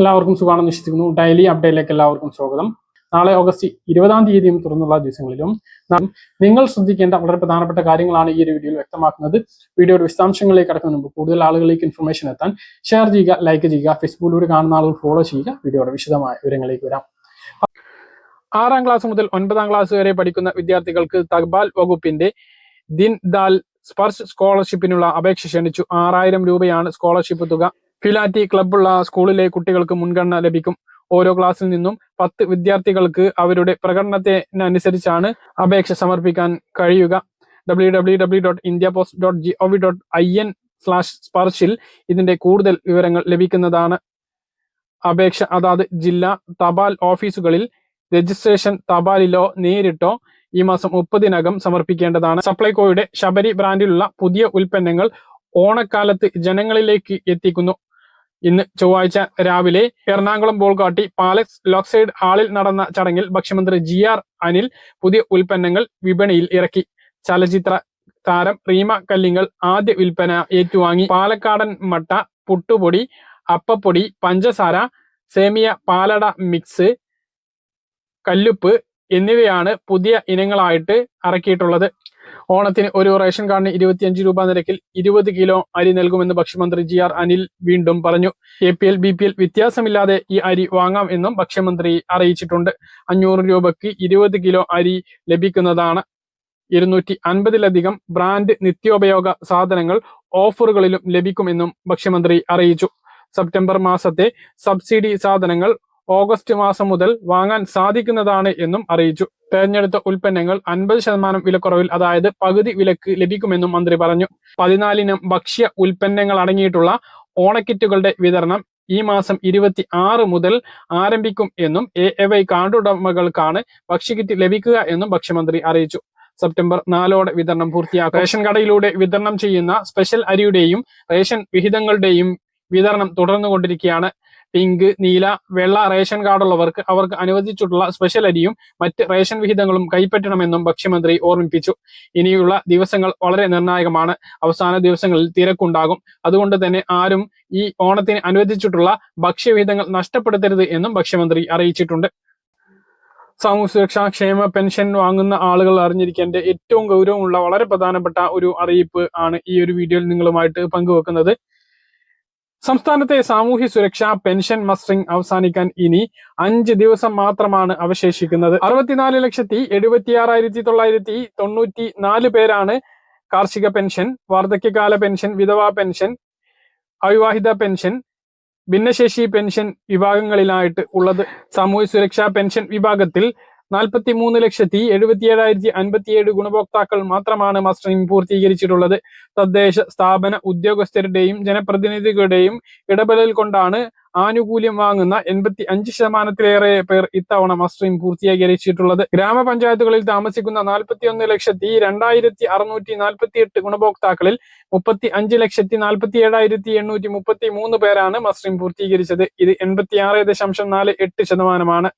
എല്ലാവർക്കും സുഖമാണെന്ന് വിശ്വസിക്കുന്നു. ഡെയിലി അപ്ഡേറ്റിലേക്ക് എല്ലാവർക്കും സ്വാഗതം. നാളെ ഓഗസ്റ്റ് ഇരുപതാം തീയതിയും തുറന്നുള്ള ദിവസങ്ങളിലും നിങ്ങൾ ശ്രദ്ധിക്കേണ്ട വളരെ പ്രധാനപ്പെട്ട കാര്യങ്ങളാണ് ഈ ഒരു വീഡിയോയിൽ വ്യക്തമാക്കുന്നത്. വീഡിയോയുടെ വിശദാംശങ്ങളിലേക്ക് കടക്കുന്നതിന് മുമ്പ് കൂടുതൽ ആളുകളിലേക്ക് ഇൻഫർമേഷൻ എത്താൻ ഷെയർ ചെയ്യുക ലൈക്ക് ചെയ്യുക ഫേസ്ബുക്കിലൂടെ കാണുന്ന ആളുകൾ ഫോളോ ചെയ്യുക. വീഡിയോയുടെ വിശദമായ വിവരങ്ങളിലേക്ക് വരാം. ആറാം ക്ലാസ് മുതൽ ഒൻപതാം ക്ലാസ് വരെ പഠിക്കുന്ന വിദ്യാർത്ഥികൾക്ക് തപാൽ വകുപ്പിന്റെ ദിൻ ദാൽ സ്പർശ് സ്കോളർഷിപ്പിനുള്ള അപേക്ഷ ക്ഷണിച്ചു. ആറായിരം രൂപയാണ് സ്കോളർഷിപ്പ് തുക ഫിലാറ്റി ക്ലബുള്ള സ്കൂളിലെ കുട്ടികൾക്ക് മുൻഗണന ലഭിക്കും. ഓരോ ക്ലാസ്സിൽ നിന്നും പത്ത് വിദ്യാർത്ഥികൾക്ക് അവരുടെ പ്രകടനത്തിനനുസരിച്ചാണ് അപേക്ഷ സമർപ്പിക്കാൻ കഴിയുക. W W W dot India post dot G O V dot I N slash സ്പർശിൽ ഇതിന്റെ കൂടുതൽ വിവരങ്ങൾ ലഭിക്കുന്നതാണ്. അപേക്ഷ അതാത് ജില്ലാ തപാൽ ഓഫീസുകളിൽ രജിസ്ട്രേഷൻ തപാലിലോ നേരിട്ടോ ഈ മാസം മുപ്പതിനകം സമർപ്പിക്കേണ്ടതാണ്. സപ്ലൈകോയുടെ ശബരി ബ്രാൻഡിലുള്ള പുതിയ ഉൽപ്പന്നങ്ങൾ ഓണക്കാലത്ത് ജനങ്ങളിലേക്ക് എത്തിക്കുന്നു. ഇന്ന് ചൊവ്വാഴ്ച രാവിലെ എറണാകുളം ബോൾഗാട്ടി പാലക്സ് ലോക്സൈഡ് ഹാളിൽ നടന്ന ചടങ്ങിൽ ഭക്ഷ്യമന്ത്രി ജി ആർ അനിൽ പുതിയ ഉൽപ്പന്നങ്ങൾ വിപണിയിൽ ഇറക്കി. ചലച്ചിത്ര താരം റീമ കല്ലിങ്ങൾ ആദ്യ വിൽപ്പന ഏറ്റുവാങ്ങി. പാലക്കാടൻ മട്ട പുട്ടുപൊടി അപ്പപ്പൊടി പഞ്ചസാര സേമിയ പാലട മിക്സ് കല്ലുപ്പ് എന്നിവയാണ് പുതിയ ഇനങ്ങളായിട്ട് ഇറക്കിയിട്ടുള്ളത്. ഓണത്തിന് ഒരു റേഷൻ കാർഡിന് ഇരുപത്തിയഞ്ച് രൂപ നിരക്കിൽ ഇരുപത് കിലോ അരി നൽകുമെന്ന് ഭക്ഷ്യമന്ത്രി ജി ആർ അനിൽ വീണ്ടും പറഞ്ഞു. A P L B P L വ്യത്യാസമില്ലാതെ ഈ അരി വാങ്ങാം എന്നും ഭക്ഷ്യമന്ത്രി അറിയിച്ചിട്ടുണ്ട്. അഞ്ഞൂറ് രൂപയ്ക്ക് ഇരുപത് കിലോ അരി ലഭിക്കുന്നതാണ്. ഇരുന്നൂറ്റി അൻപതിലധികം ബ്രാൻഡ് നിത്യോപയോഗ സാധനങ്ങൾ ഓഫറുകളിലും ലഭിക്കുമെന്നും ഭക്ഷ്യമന്ത്രി അറിയിച്ചു. സെപ്റ്റംബർ മാസത്തെ സബ്സിഡി സാധനങ്ങൾ ഓഗസ്റ്റ് മാസം മുതൽ വാങ്ങാൻ സാധിക്കുന്നതാണ് എന്നും അറിയിച്ചു. തെരഞ്ഞെടുത്ത ഉൽപ്പന്നങ്ങൾ അൻപത് ശതമാനം വിലക്കുറവിൽ അതായത് പകുതി വിലക്ക് ലഭിക്കുമെന്നും മന്ത്രി പറഞ്ഞു. പതിനാലിനം ഭക്ഷ്യ ഉൽപ്പന്നങ്ങൾ അടങ്ങിയിട്ടുള്ള ഓണക്കിറ്റുകളുടെ വിതരണം ഈ മാസം ഇരുപത്തി ആറ് മുതൽ ആരംഭിക്കും എന്നും എ എ വൈ കാർഡുടമകൾക്കാണ് ഭക്ഷ്യക്കിറ്റ് ലഭിക്കുക എന്നും ഭക്ഷ്യമന്ത്രി അറിയിച്ചു. സെപ്റ്റംബർ നാലോടെ വിതരണം പൂർത്തിയാക്കും. റേഷൻ കടയിലൂടെ വിതരണം ചെയ്യുന്ന സ്പെഷ്യൽ അരിയുടെയും റേഷൻ വിഹിതങ്ങളുടെയും വിതരണം തുടർന്നുകൊണ്ടിരിക്കുകയാണ്. പിങ്ക് നീല വെള്ള റേഷൻ കാർഡുള്ളവർക്ക് അവർക്ക് അനുവദിച്ചിട്ടുള്ള സ്പെഷ്യൽ അരിയും മറ്റ് റേഷൻ വിഹിതങ്ങളും കൈപ്പറ്റണമെന്നും ഭക്ഷ്യമന്ത്രി ഓർമ്മിപ്പിച്ചു. ഇനിയുള്ള ദിവസങ്ങൾ വളരെ നിർണായകമാണ്. അവസാന ദിവസങ്ങളിൽ തിരക്കുണ്ടാകും. അതുകൊണ്ട് തന്നെ ആരും ഈ ഓണത്തിന് അനുവദിച്ചിട്ടുള്ള ഭക്ഷ്യവിഹിതങ്ങൾ നഷ്ടപ്പെടുത്തരുത് എന്നും ഭക്ഷ്യമന്ത്രി അറിയിച്ചിട്ടുണ്ട്. സാമൂഹ്യ സുരക്ഷാ ക്ഷേമ പെൻഷൻ വാങ്ങുന്ന ആളുകൾ അറിഞ്ഞിരിക്കേണ്ട ഏറ്റവും ഗൗരവമുള്ള വളരെ പ്രധാനപ്പെട്ട ഒരു അറിയിപ്പ് ആണ് ഈ ഒരു വീഡിയോയിൽ നിങ്ങളുമായിട്ട് പങ്കുവെക്കുന്നത്. സംസ്ഥാനത്തെ സാമൂഹ്യ സുരക്ഷാ പെൻഷൻ മസ്റ്ററിംഗ് അവസാനിക്കാൻ ഇനി അഞ്ച് ദിവസം മാത്രമാണ് അവശേഷിക്കുന്നത്. അറുപത്തിനാല് ലക്ഷത്തി എഴുപത്തിയാറായിരത്തി തൊള്ളായിരത്തി തൊണ്ണൂറ്റി നാല് പേരാണ് കാർഷിക പെൻഷൻ വാർദ്ധക്യകാല പെൻഷൻ വിധവാ പെൻഷൻ അവിവാഹിത പെൻഷൻ ഭിന്നശേഷി പെൻഷൻ വിഭാഗങ്ങളിലായിട്ട് ഉള്ളത്. സാമൂഹ്യ സുരക്ഷാ പെൻഷൻ വിഭാഗത്തിൽ നാൽപ്പത്തി മൂന്ന് ലക്ഷത്തി എഴുപത്തിയേഴായിരത്തി അൻപത്തിയേഴ് ഗുണഭോക്താക്കൾ മാത്രമാണ് മസ്റ്ററിംഗ് പൂർത്തീകരിച്ചിട്ടുള്ളത്. തദ്ദേശ സ്ഥാപന ഉദ്യോഗസ്ഥരുടെയും ജനപ്രതിനിധികളുടെയും ഇടപെടൽ കൊണ്ടാണ് ആനുകൂല്യം വാങ്ങുന്ന എൺപത്തി അഞ്ച് ശതമാനത്തിലേറെ പേർ ഇത്തവണ മസ്റ്ററിംഗ് പൂർത്തീകരിച്ചിട്ടുള്ളത്. ഗ്രാമപഞ്ചായത്തുകളിൽ താമസിക്കുന്ന നാൽപ്പത്തി ഒന്ന് ലക്ഷത്തി രണ്ടായിരത്തി അറുന്നൂറ്റി നാൽപ്പത്തി എട്ട് ഗുണഭോക്താക്കളിൽ മുപ്പത്തി അഞ്ച് ലക്ഷത്തി നാൽപ്പത്തി ഏഴായിരത്തി എണ്ണൂറ്റി മുപ്പത്തി മൂന്ന് പേരാണ് മസ്റ്ററിംഗ് പൂർത്തീകരിച്ചത്. ഇത് എൺപത്തി ആറ് ദശാംശം നാല് എട്ട് ശതമാനമാണ്.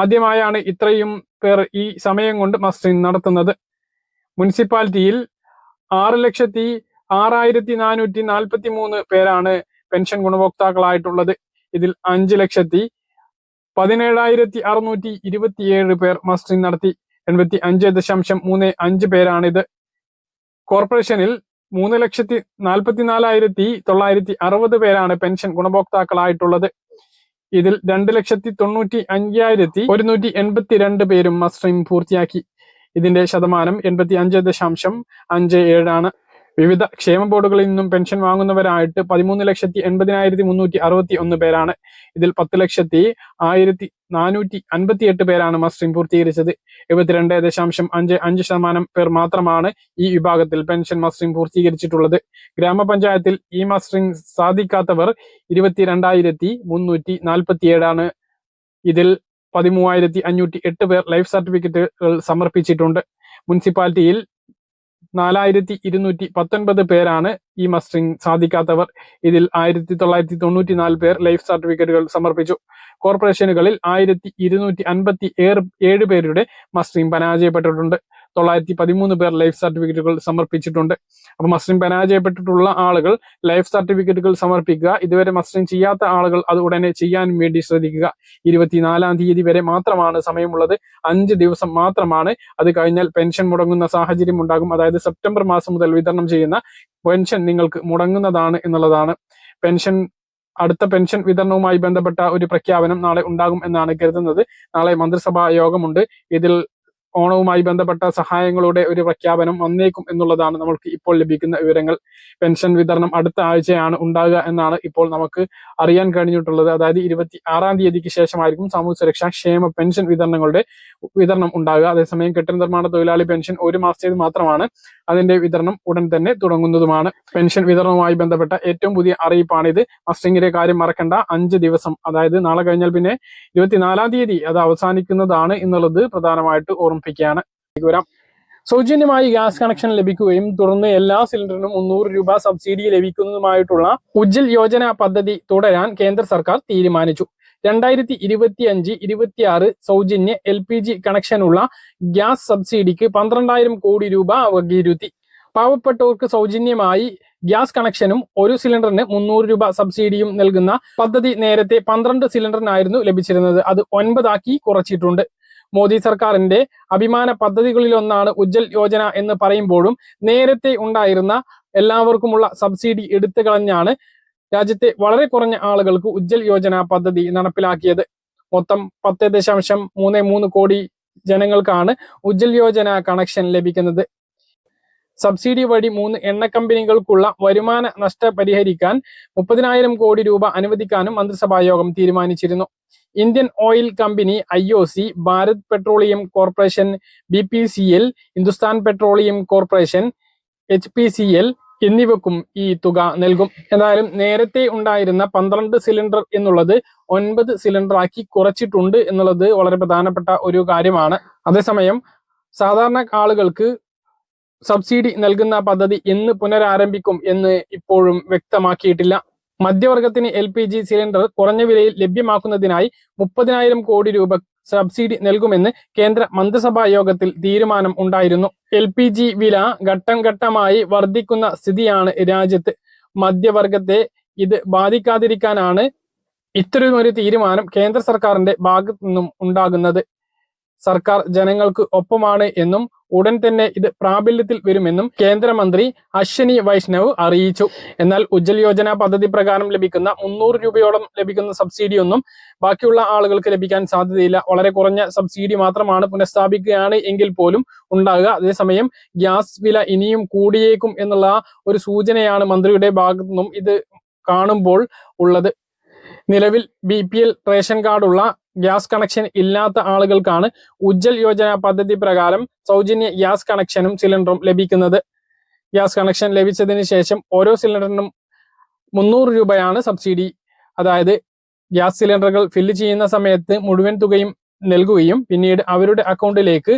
ആദ്യമായാണ് ഇത്രയും പേർ ഈ സമയം കൊണ്ട് മസ്റ്ററിംഗ് നടത്തുന്നത്. മുനിസിപ്പാലിറ്റിയിൽ ആറ് ലക്ഷത്തി ആറായിരത്തി നാനൂറ്റി നാൽപ്പത്തി മൂന്ന് പേരാണ് പെൻഷൻ ഗുണഭോക്താക്കളായിട്ടുള്ളത്. ഇതിൽ അഞ്ച് ലക്ഷത്തി പതിനേഴായിരത്തി അറുന്നൂറ്റി ഇരുപത്തിയേഴ് പേർ മസ്റ്ററിംഗ് നടത്തി. എൺപത്തി അഞ്ച് ദശാംശം മൂന്ന് അഞ്ച് പേരാണിത്. കോർപ്പറേഷനിൽ മൂന്ന് ലക്ഷത്തി നാൽപ്പത്തിനാലായിരത്തി തൊള്ളായിരത്തി അറുപത് പേരാണ് പെൻഷൻ ഗുണഭോക്താക്കളായിട്ടുള്ളത്. ഇതിൽ രണ്ട് ലക്ഷത്തി തൊണ്ണൂറ്റി അഞ്ചായിരത്തി ഒരുന്നൂറ്റി എൺപത്തി രണ്ട് പേരും മസ്റ്ററിംഗ് പൂർത്തിയാക്കി. ഇതിന്റെ ശതമാനം എൺപത്തി അഞ്ച് ദശാംശം അഞ്ച് ഏഴാണ്. വിവിധ ക്ഷേമ ബോർഡുകളിൽ നിന്നും പെൻഷൻ വാങ്ങുന്നവരായിട്ട് പതിമൂന്ന് ലക്ഷത്തി എൺപതിനായിരത്തി മുന്നൂറ്റി അറുപത്തി ഒന്ന് പേരാണ്. ഇതിൽ പത്ത് ലക്ഷത്തി ആയിരത്തി നാനൂറ്റി അൻപത്തി എട്ട് പേരാണ് മസ്റ്ററിംഗ് പൂർത്തീകരിച്ചത്. എഴുപത്തിരണ്ട് ദശാംശം അഞ്ച് അഞ്ച് ശതമാനം പേർ മാത്രമാണ് ഈ വിഭാഗത്തിൽ പെൻഷൻ മസ്റ്ററിംഗ് പൂർത്തീകരിച്ചിട്ടുള്ളത്. ഗ്രാമപഞ്ചായത്തിൽ ഈ മസ്റ്ററിംഗ് സാധിക്കാത്തവർ ഇരുപത്തിരണ്ടായിരത്തി മുന്നൂറ്റി നാൽപ്പത്തി ഏഴാണ് ഇതിൽ പതിമൂവായിരത്തി അഞ്ഞൂറ്റി എട്ട് പേർ ലൈഫ് സർട്ടിഫിക്കറ്റുകൾ സമർപ്പിച്ചിട്ടുണ്ട്. മുനിസിപ്പാലിറ്റിയിൽ നാലായിരത്തി ഇരുന്നൂറ്റി പത്തൊൻപത് പേരാണ് ഈ മസ്റ്ററിംഗ് സാധിക്കാത്തവർ. ഇതിൽ ആയിരത്തി തൊള്ളായിരത്തി തൊണ്ണൂറ്റി നാല് പേർ ലൈഫ് സർട്ടിഫിക്കറ്റുകൾ സമർപ്പിച്ചു. കോർപ്പറേഷനുകളിൽ ആയിരത്തി ഇരുന്നൂറ്റി അൻപത്തി ഏഴ് ഏഴ് പേരുടെ മസ്റ്ററിംഗ് പരാജയപ്പെട്ടിട്ടുണ്ട്. തൊള്ളായിരത്തി പതിമൂന്ന് പേർ ലൈഫ് സർട്ടിഫിക്കറ്റുകൾ സമർപ്പിച്ചിട്ടുണ്ട്. അപ്പൊ മസ്ലിം പരാജയപ്പെട്ടിട്ടുള്ള ആളുകൾ ലൈഫ് സർട്ടിഫിക്കറ്റുകൾ സമർപ്പിക്കുക. ഇതുവരെ മസ്ലിം ചെയ്യാത്ത ആളുകൾ അത് ഉടനെ ചെയ്യാൻ വേണ്ടി ശ്രദ്ധിക്കുക. ഇരുപത്തിനാലാം തീയതി വരെ മാത്രമാണ് സമയമുള്ളത്. അഞ്ച് ദിവസം മാത്രമാണ്. അത് കഴിഞ്ഞാൽ പെൻഷൻ മുടങ്ങുന്ന സാഹചര്യം ഉണ്ടാകും. അതായത് സെപ്റ്റംബർ മാസം മുതൽ വിതരണം ചെയ്യുന്ന പെൻഷൻ നിങ്ങൾക്ക് മുടങ്ങുന്നതാണ് എന്നുള്ളതാണ്. പെൻഷൻ അടുത്ത പെൻഷൻ വിതരണവുമായി ബന്ധപ്പെട്ട ഒരു പ്രഖ്യാപനം നാളെ ഉണ്ടാകും എന്നാണ് കരുതുന്നത്. നാളെ മന്ത്രിസഭാ യോഗമുണ്ട് ഇതിൽ ഓണവുമായി ബന്ധപ്പെട്ട സഹായങ്ങളുടെ ഒരു പ്രഖ്യാപനം വന്നേക്കും എന്നുള്ളതാണ് നമ്മൾക്ക് ഇപ്പോൾ ലഭിക്കുന്ന വിവരങ്ങൾ. പെൻഷൻ വിതരണം അടുത്ത ആഴ്ചയാണ് ഉണ്ടാകുക എന്നാണ് ഇപ്പോൾ നമുക്ക് അറിയാൻ കഴിഞ്ഞിട്ടുള്ളത്. അതായത് ഇരുപത്തി ആറാം തീയതിക്ക് ശേഷമായിരിക്കും സാമൂഹ്യ സുരക്ഷാ ക്ഷേമ പെൻഷൻ വിതരണങ്ങളുടെ വിതരണം ഉണ്ടാകുക അതേസമയം കെട്ടിട നിർമ്മാണ തൊഴിലാളി പെൻഷൻ ഒരു മാസത്തേത് മാത്രമാണ് അതിന്റെ വിതരണം ഉടൻ തന്നെ തുടങ്ങുന്നതുമാണ്. പെൻഷൻ വിതരണവുമായി ബന്ധപ്പെട്ട ഏറ്റവും പുതിയ അറിയിപ്പാണിത്. മസ്റ്റിംഗിന്റെ കാര്യം മറക്കണ്ട. അഞ്ച് ദിവസം അതായത് നാളെ കഴിഞ്ഞാൽ പിന്നെ ഇരുപത്തിനാലാം തീയതി അത് അവസാനിക്കുന്നതാണ് എന്നുള്ളത് പ്രധാനമായിട്ട് ഓർമ്മിപ്പിക്കുകയാണ് ഇതിലേക്ക് വരാം. സൗജന്യമായി ഗ്യാസ് കണക്ഷൻ ലഭിക്കുകയും തുടർന്ന് എല്ലാ സിലിണ്ടറിനും മുന്നൂറ് രൂപ സബ്സിഡി ലഭിക്കുന്നതുമായിട്ടുള്ള ഉജ്ജൽ യോജന പദ്ധതി തുടരാൻ കേന്ദ്ര സർക്കാർ തീരുമാനിച്ചു. രണ്ടായിരത്തി ഇരുപത്തി അഞ്ച് ഇരുപത്തിയാറ് സൗജന്യ എൽ പി ജി കണക്ഷനുള്ള ഗ്യാസ് സബ്സിഡിക്ക് പന്ത്രണ്ടായിരം കോടി രൂപ വകയിരുത്തി. പാവപ്പെട്ടവർക്ക് സൗജന്യമായി ഗ്യാസ് കണക്ഷനും ഒരു സിലിണ്ടറിന് മുന്നൂറ് രൂപ സബ്സിഡിയും നൽകുന്ന പദ്ധതി നേരത്തെ പന്ത്രണ്ട് സിലിണ്ടറിനായിരുന്നു ലഭിച്ചിരുന്നത്. അത് ഒൻപതാക്കി കുറച്ചിട്ടുണ്ട്. മോദി സർക്കാരിന്റെ അഭിമാന പദ്ധതികളിലൊന്നാണ് ഉജ്ജൽ യോജന എന്ന് പറയുമ്പോഴും നേരത്തെ ഉണ്ടായിരുന്ന എല്ലാവർക്കുമുള്ള സബ്സിഡി എടുത്തു കളഞ്ഞാണ് രാജ്യത്തെ വളരെ കുറഞ്ഞ ആളുകൾക്ക് ഉജ്ജൽ യോജന പദ്ധതി നടപ്പിലാക്കിയത്. മൊത്തം പത്ത് ദശാംശം മൂന്ന് മൂന്ന് കോടി ജനങ്ങൾക്കാണ് ഉജ്ജൽ യോജന കണക്ഷൻ ലഭിക്കുന്നത്. സബ്സിഡി വഴി മൂന്ന് എണ്ണ കമ്പനികൾക്കുള്ള വരുമാന നഷ്ട പരിഹരിക്കാൻ മുപ്പതിനായിരം കോടി രൂപ അനുവദിക്കാനും മന്ത്രിസഭാ യോഗം തീരുമാനിച്ചിരുന്നു. Indian oil company I O C Bharat petroleum corporation B P C L Hindustan petroleum corporation H P C L എന്നിവക്കും ഈ തുക നൽകും. എന്തായാലും നേരത്തെ ഉണ്ടായിരുന്ന പന്ത്രണ്ട് സിലിണ്ടർ എന്നുള്ളത് ഒൻപത് സിലിണ്ടർ ആക്കി കുറച്ചിട്ടുണ്ട് എന്നുള്ളത് വളരെ പ്രധാനപ്പെട്ട ഒരു കാര്യമാണ്. അതേസമയം സാധാരണ ആളുകൾക്ക് സബ്സിഡി നൽകുന്ന പദ്ധതി എന്ന് പുനരാരംഭിക്കും എന്ന് ഇപ്പോഴും വ്യക്തമാക്കിയിട്ടില്ല. മധ്യവർഗത്തിന് എൽ പി ജി സിലിണ്ടർ കുറഞ്ഞ വിലയിൽ ലഭ്യമാക്കുന്നതിനായി മുപ്പതിനായിരം കോടി രൂപ സബ്സിഡി നൽകുമെന്ന് കേന്ദ്ര മന്ത്രിസഭാ യോഗത്തിൽ തീരുമാനം ഉണ്ടായിരുന്നു. എൽ പി ജി വില ഘട്ടം ഘട്ടമായി വർദ്ധിക്കുന്ന സ്ഥിതിയാണ് രാജ്യത്ത്. മധ്യവർഗത്തെ ഇത് ബാധിക്കാതിരിക്കാനാണ് ഇത്തരമൊരു തീരുമാനം കേന്ദ്ര സർക്കാരിന്റെ ഭാഗത്തു നിന്നും ഉണ്ടാകുന്നത്. സർക്കാർ ജനങ്ങൾക്ക് ഒപ്പമാണ് എന്നും ഉടൻ തന്നെ ഇത് പ്രാബല്യത്തിൽ വരുമെന്നും കേന്ദ്രമന്ത്രി അശ്വനി വൈഷ്ണവ് അറിയിച്ചു. എന്നാൽ ഉജ്ജൽ യോജന പദ്ധതി പ്രകാരം ലഭിക്കുന്ന മുന്നൂറ് രൂപയോളം ലഭിക്കുന്ന സബ്സിഡിയൊന്നും ബാക്കിയുള്ള ആളുകൾക്ക് ലഭിക്കാൻ സാധ്യതയില്ല. വളരെ കുറഞ്ഞ സബ്സിഡി മാത്രമാണ് പുനഃസ്ഥാപിക്കുകയാണ് എങ്കിൽ പോലും ഉണ്ടാകുക. അതേസമയം ഗ്യാസ് വില ഇനിയും കൂടിയേക്കും എന്നുള്ള ഒരു സൂചനയാണ് മന്ത്രിയുടെ ഭാഗത്തു നിന്നും ഇത് കാണുമ്പോൾ ഉള്ളത്. നിലവിൽ ബി പി എൽ റേഷൻ കാർഡുള്ള ഗ്യാസ് കണക്ഷൻ ഇല്ലാത്ത ആളുകൾക്കാണ് ഉജ്ജൽ യോജന പദ്ധതി പ്രകാരം സൗജന്യ ഗ്യാസ് കണക്ഷനും സിലിണ്ടറും ലഭിക്കുന്നത്. ഗ്യാസ് കണക്ഷൻ ലഭിച്ചതിന് ശേഷം ഓരോ സിലിണ്ടറിനും മുന്നൂറ് രൂപയാണ് സബ്സിഡി. അതായത് ഗ്യാസ് സിലിണ്ടറുകൾ ഫില്ല് ചെയ്യുന്ന സമയത്ത് മുഴുവൻ തുകയും നൽകുകയും പിന്നീട് അവരുടെ അക്കൗണ്ടിലേക്ക്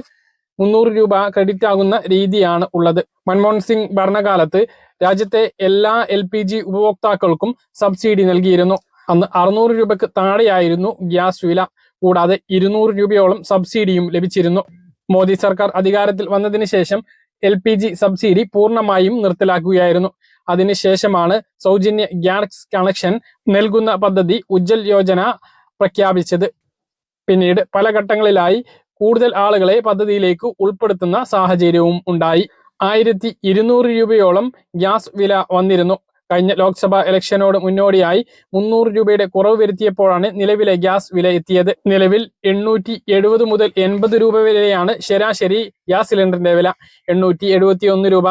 മുന്നൂറ് രൂപ ക്രെഡിറ്റ് ആകുന്ന രീതിയാണ് ഉള്ളത്. മൻമോഹൻ സിംഗ് ഭരണകാലത്ത് രാജ്യത്തെ എല്ലാ എൽ ഉപഭോക്താക്കൾക്കും സബ്സിഡി നൽകിയിരുന്നു. അന്ന് അറുന്നൂറ് രൂപക്ക് താഴെയായിരുന്നു ഗ്യാസ് വില. കൂടാതെ ഇരുന്നൂറ് രൂപയോളം സബ്സിഡിയും ലഭിച്ചിരുന്നു. മോദി സർക്കാർ അധികാരത്തിൽ വന്നതിന് ശേഷം എൽ പി ജി സബ്സിഡി പൂർണമായും നിർത്തലാക്കുകയായിരുന്നു. അതിനുശേഷമാണ് സൗജന്യ ഗ്യാസ് കണക്ഷൻ നൽകുന്ന പദ്ധതി ഉജ്ജൽ യോജന പ്രഖ്യാപിച്ചത്. പിന്നീട് പല ഘട്ടങ്ങളിലായി കൂടുതൽ ആളുകളെ പദ്ധതിയിലേക്ക് ഉൾപ്പെടുത്തുന്ന സാഹചര്യവും ഉണ്ടായി. ആയിരത്തി ഇരുന്നൂറ് രൂപയോളം ഗ്യാസ് വില വന്നിരുന്നു. കഴിഞ്ഞ ലോക്സഭാ ഇലക്ഷനോട് മുന്നോടിയായി മുന്നൂറ് രൂപയുടെ കുറവ് വരുത്തിയപ്പോഴാണ് നിലവിലെ ഗ്യാസ് വില എത്തിയത്. നിലവിൽ എണ്ണൂറ്റി എഴുപത് മുതൽ എൺപത് രൂപ വരെയാണ് ശരാശരി ഗ്യാസ് സിലിണ്ടറിന്റെ വില. എണ്ണൂറ്റി എഴുപത്തി ഒന്ന് രൂപ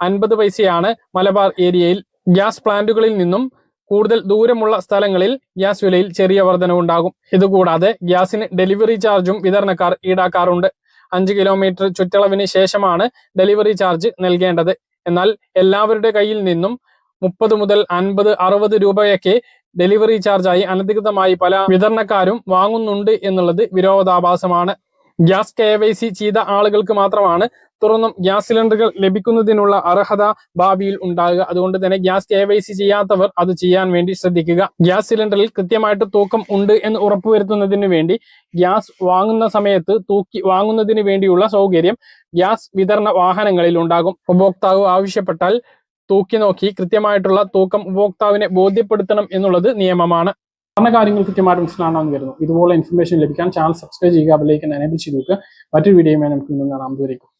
അൻപത് പൈസയാണ് മലബാർ ഏരിയയിൽ ഗ്യാസ് പ്ലാന്റുകളിൽ നിന്നും കൂടുതൽ ദൂരമുള്ള സ്ഥലങ്ങളിൽ ഗ്യാസ് വിലയിൽ ചെറിയ വർധനവുണ്ടാകും. ഇതുകൂടാതെ ഗ്യാസിന് ഡെലിവറി ചാർജും വിതരണക്കാർ ഈടാക്കാറുണ്ട്. അഞ്ച് കിലോമീറ്റർ ചുറ്റളവിന് ശേഷമാണ് ഡെലിവറി ചാർജ് നൽകേണ്ടത്. എന്നാൽ എല്ലാവരുടെ കയ്യിൽ നിന്നും മുപ്പത് മുതൽ അൻപത് അറുപത് രൂപയൊക്കെ ഡെലിവറി ചാർജായി അനധികൃതമായി പല വിതരണക്കാരും വാങ്ങുന്നുണ്ട് എന്നുള്ളത് വിരോധാഭാസമാണ്. ഗ്യാസ് കെ വൈ സി ചെയ്ത ആളുകൾക്ക് മാത്രമാണ് തുറന്നും ഗ്യാസ് സിലിണ്ടറുകൾ ലഭിക്കുന്നതിനുള്ള അർഹത ഭാവിയിൽ ഉണ്ടാകുക. അതുകൊണ്ട് തന്നെ ഗ്യാസ് കെ വൈ സി ചെയ്യാത്തവർ അത് ചെയ്യാൻ വേണ്ടി ശ്രദ്ധിക്കുക. ഗ്യാസ് സിലിണ്ടറിൽ കൃത്യമായിട്ട് തൂക്കം ഉണ്ട് എന്ന് ഉറപ്പുവരുത്തുന്നതിന് വേണ്ടി ഗ്യാസ് വാങ്ങുന്ന സമയത്ത് തൂക്കി വാങ്ങുന്നതിന് വേണ്ടിയുള്ള സൗകര്യം ഗ്യാസ് വിതരണ വാഹനങ്ങളിൽ ഉണ്ടാകും. ഉപഭോക്താവ് ആവശ്യപ്പെട്ടാൽ തൂക്കി നോക്കി. കൃത്യമായിട്ടുള്ള തൂക്കം ഉപഭോക്താവിനെ ബോധ്യപ്പെടുത്തണം എന്നുള്ളത് നിയമമാണ്. പറഞ്ഞ കാര്യങ്ങൾ കൃത്യമായിട്ട് മനസ്സിലാണെന്ന് വരുന്നു ഇതുപോലെ ഇൻഫർമേഷൻ ലഭിക്കാൻ ചാനൽ സബ്സ്ക്രൈബ് ചെയ്യുക അതിലേക്ക് എനേബിൾ ചെയ്തു നോക്കുക മറ്റൊരു വീഡിയോയുമായി നമുക്ക് കാണാം. ദൂരേക്കും